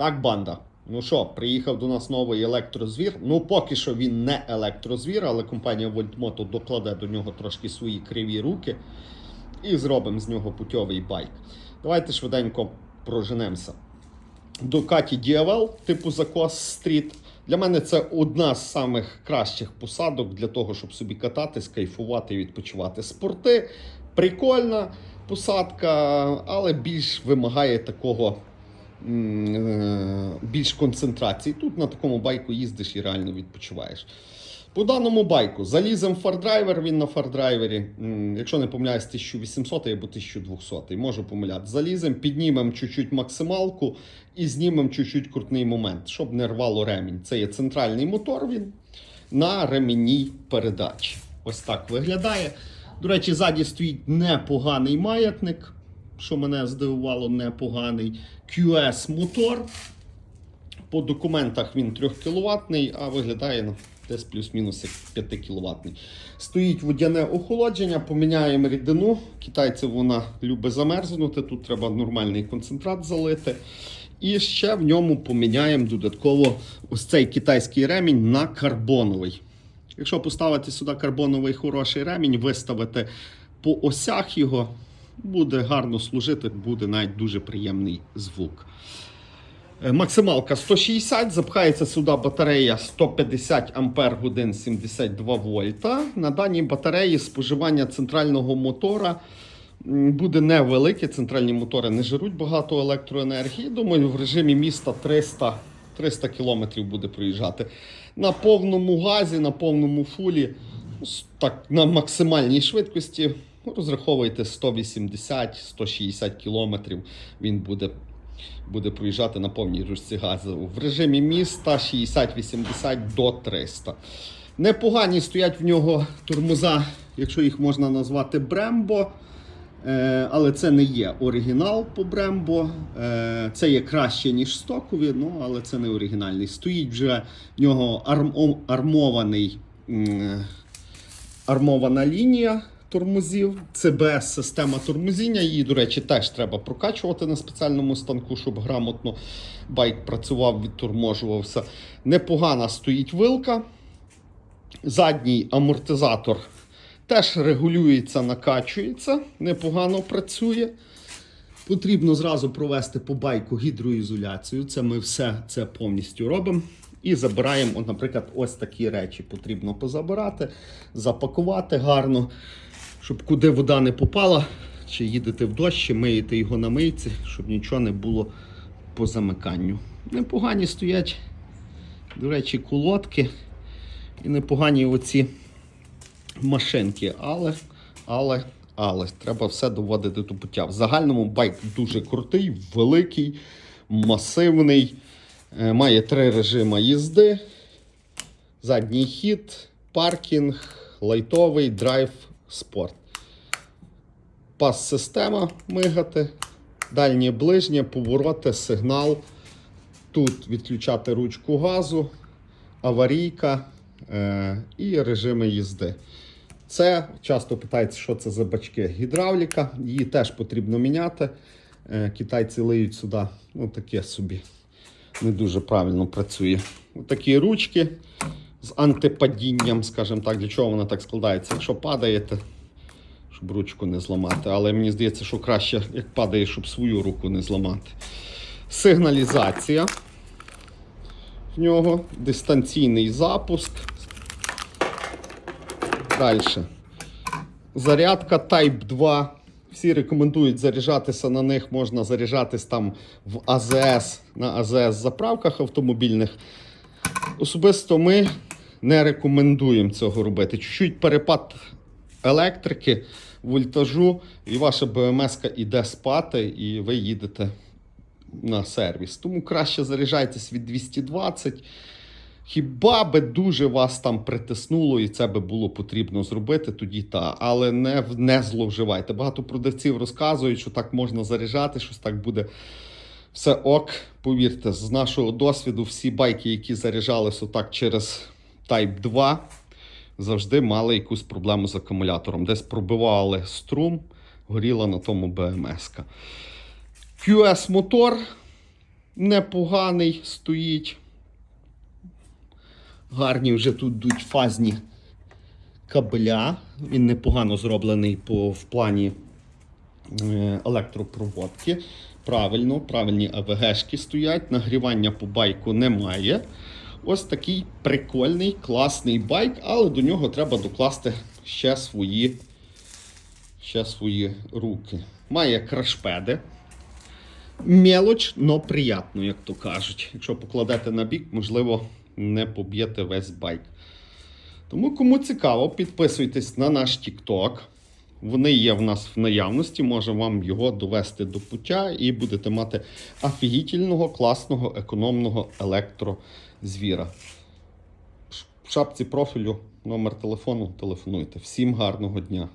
Так, банда. Ну що, приїхав до нас новий електрозвір. Ну, поки що він не електрозвір, але компанія Voltmoto докладе до нього трошки свої криві руки і зробимо з нього путьовий байк. Давайте швиденько проженемося. Дукаті DLL типу Закос Стріт. Для мене це одна з самих кращих посадок для того, щоб собі кататись, кайфувати і відпочивати. Спорти прикольна посадка, але більш вимагає такого більш концентрації. Тут на такому байку їздиш і реально відпочиваєш. По даному байку залізем фардрайвер, він на фардрайвері, якщо не помиляюсь, 1800 або 1200, можу помиляти. Залізем, піднімемо чуть-чуть максималку і знімемо чуть-чуть крутний момент, щоб не рвало ремінь. Це є центральний мотор він на ремінній передачі. Ось так виглядає. До речі, ззаді стоїть непоганий маятник, що мене здивувало, непоганий. QS мотор. По документах він 3 кВт, а виглядає десь плюс-мінус 5 кВт. Стоїть водяне охолодження, поміняємо рідину. Китайці вона любить замерзнути, тут треба нормальний концентрат залити. І ще в ньому поміняємо додатково ось цей китайський ремінь на карбоновий. Якщо поставити сюди карбоновий хороший ремінь, виставити по осях його, буде гарно служити, буде навіть дуже приємний звук. Е, Максималка 160, запхається сюди батарея 150 Ампер годин 72 вольта. На даній батареї споживання центрального мотора буде невелике. Центральні мотори не жируть багато електроенергії. Думаю, в режимі міста 300 300 км буде проїжджати. На повному газі, на повному фулі, так, на максимальній швидкості. Ну, Розраховуйте 180-160 км. Він буде буде проїжджати на повній ручці газу. В режимі міста 60-80 до 300. Непогані стоять в нього тормоза, якщо їх можна назвати Брембо. Е, але це не є оригінал по Брембо. Е, це є краще, ніж стокові, ну, але це не оригінальний. Стоїть вже в нього арм- армований, армована лінія тормозів. ЦБС система тормозіння. Її, до речі, теж треба прокачувати на спеціальному станку, щоб грамотно байк працював, відторможувався. Непогана стоїть вилка. Задній амортизатор теж регулюється, накачується, непогано працює. Потрібно зразу провести по байку гідроізоляцію. Це ми все це повністю робимо. І забираємо, наприклад, ось такі речі потрібно позабирати, запакувати гарно, щоб куди вода не попала, чи їдете в дощ, чи миєте його на мийці, щоб нічого не було по замиканню. Непогані стоять, до речі, колодки і непогані оці машинки, але, але, але треба все доводити до пуття. В загальному байк дуже крутий, великий, масивний, е, має три режими їзди, задній хід, паркінг, лайтовий, драйв, спорт. Пас-система мигати, дальнє ближнє, повороти, сигнал. Тут відключати ручку газу, аварійка е, і режими їзди. Це часто питається, що це за бачки. Гідравліка, її теж потрібно міняти. Е, китайці лиють сюди, ну таке собі. Не дуже правильно працює. Такі ручки з антипадінням, скажімо так, для чого вона так складається. Якщо падаєте, щоб ручку не зламати. Але мені здається, що краще, як падає, щоб свою руку не зламати. Сигналізація в нього, дистанційний запуск. Далі. Зарядка Type 2. Всі рекомендують заряджатися на них. Можна заряджатись там в АЗС на АЗС заправках автомобільних. Особисто ми не рекомендуємо цього робити. Чуть-чуть перепад електрики, вольтажу, і ваша БМС іде спати, і ви їдете на сервіс. Тому краще заряджайтесь від 220. Хіба би дуже вас там притиснуло, і це би було потрібно зробити, тоді та. Але не, не зловживайте. Багато продавців розказують, що так можна заряджати, щось так буде. Все ок, повірте, з нашого досвіду, всі байки, які заряджались отак через Type 2, завжди мали якусь проблему з акумулятором. Десь пробивали струм, горіла на тому БМС. QS мотор непоганий стоїть. Гарні вже тут йдуть фазні кабеля. Він непогано зроблений по, в плані е, електропроводки. Правильно, правильні АВГшки стоять, нагрівання по байку немає. Ось такий прикольний, класний байк, але до нього треба докласти ще свої, ще свої руки. Має крашпеди. Мелоч, но приятно, як то кажуть. Якщо покладете на бік, можливо, не поб'єте весь байк. Тому, кому цікаво, підписуйтесь на наш TikTok. Вони є в нас в наявності, може вам його довести до пуття і будете мати офігітельного, класного, економного електрозвіра. В шапці профілю номер телефону телефонуйте. Всім гарного дня!